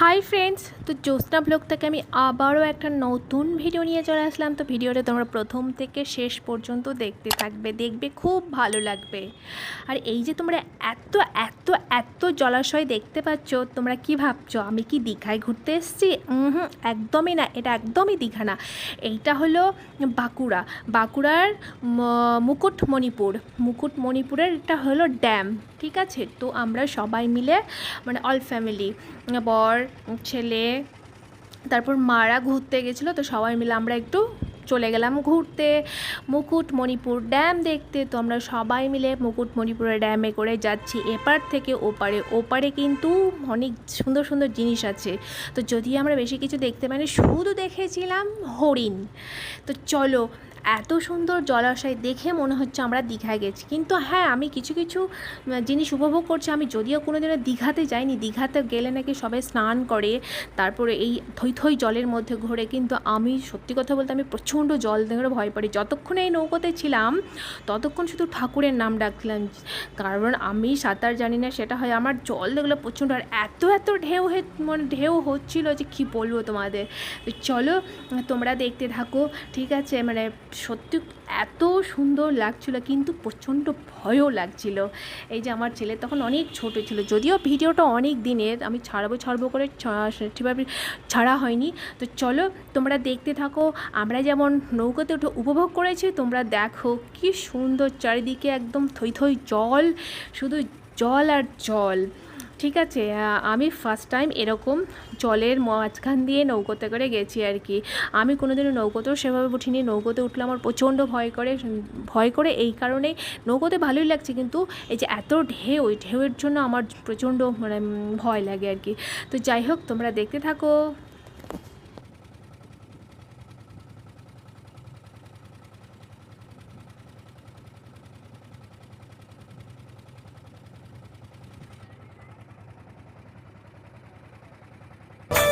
Hi friends তো জ্যোৎস্না blog থেকে আমি আবারও একটা নতুন ভিডিও নিয়ে চলে আসলাম। তো ভিডিওটা তোমরা প্রথম থেকে শেষ পর্যন্ত দেখতে থাকবে, দেখবে খুব ভালো লাগবে। আর এই যে তোমরা এত এত এত জলাশয় দেখতে পাচ্ছ, তোমরা কি ভাবছ? আমি কি দীঘায় ঘুরতে এসেছি? হুম একদমই না, এটা একদমই দীঘা না। এইটা হলো বাঁকুড়া। বাঁকুড়ার মুকুটমণিপুর। মুকুটমণিপুরের এটা হলো ড্যাম ঠিক আছে? তো আমরা সবাই মিলে মানে অল ফ্যামিলি বর ছেলে, তারপর মারা ঘুরতে গেছিল, তো সবাই মিলে আমরা একটু চলে গেলাম ঘুরতে। মুকুটমণিপুর ড্যাম দেখতে, তো আমরা সবাই মিলে মুকুটমণিপুরের ড্যামে করে যাচ্ছি। এপার থেকে ওপারে ওপারে কিন্তু অনেক সুন্দর সুন্দর জিনিস আছে। তো যদি আমরা বেশি কিছু দেখতে পাইনি, শুধু দেখেছিলাম হরিণ। তো চলো এত সুন্দর জলাশয় দেখে মনে হচ্ছে আমরা দীঘায় গেছি। কিন্তু হ্যাঁ আমি কিছু কিছু জিনিস উপভোগ করছি। আমি যদিও কোনো দিনও দীঘাতে যাইনি। দীঘাতে গেলে নাকি সবাই স্নান করে, তারপরে এই থই থই জলের মধ্যে ঘোরে। কিন্তু আমি সত্যি কথা বলতে আমি প্রচণ্ড জল দেখে ভয় পাই। যতক্ষণ এই নৌকোতে ছিলাম, ততক্ষণ শুধু ঠাকুরের নাম ডাকলাম কারণ আমি সাঁতার জানি না, সেটা হয় আমার জল দেখলে প্রচণ্ড। আর এত এত ঢেউ মানে ঢেউ হচ্ছিল যে কী বলব তোমাদের? চলো, তোমরা দেখতে থাকো, ঠিক আছে? মানে সত্যি এত সুন্দর লাগছিল, কিন্তু প্রচণ্ড ভয়ও লাগছিল। এই যে আমার ছেলে তখন অনেক ছোট ছিল, যদিও ভিডিওটা অনেক দিনের, আমি ছাড়বো ছাড়বো করে ঠিকভাবে ছাড়া হয়নি। তো চলো তোমরা দেখতে থাকো, আমরা যেমন নৌকাতে উঠে উপভোগ করেছি, তোমরা দেখো কি সুন্দর চারিদিকে একদম থই থই জল, শুধু জল আর জল। ঠিক আছে আমি ফার্স্ট টাইম এরকম জলের মাঝখান দিয়ে নৌকোতে করে গেছি আর কি। আমি কোনোদিনও নৌকোতেও সেভাবে উঠিনি, নৌকোতে উঠলে আমার প্রচণ্ড ভয় করে ভয় করে এই কারণে নৌকোতে ভালোই লাগছে, কিন্তু এই যে এত ঢেউ ঢেউয়ের জন্য আমার প্রচণ্ড মানে ভয় লাগে আর কি। তো যাই হোক, তোমরা দেখতে থাকো।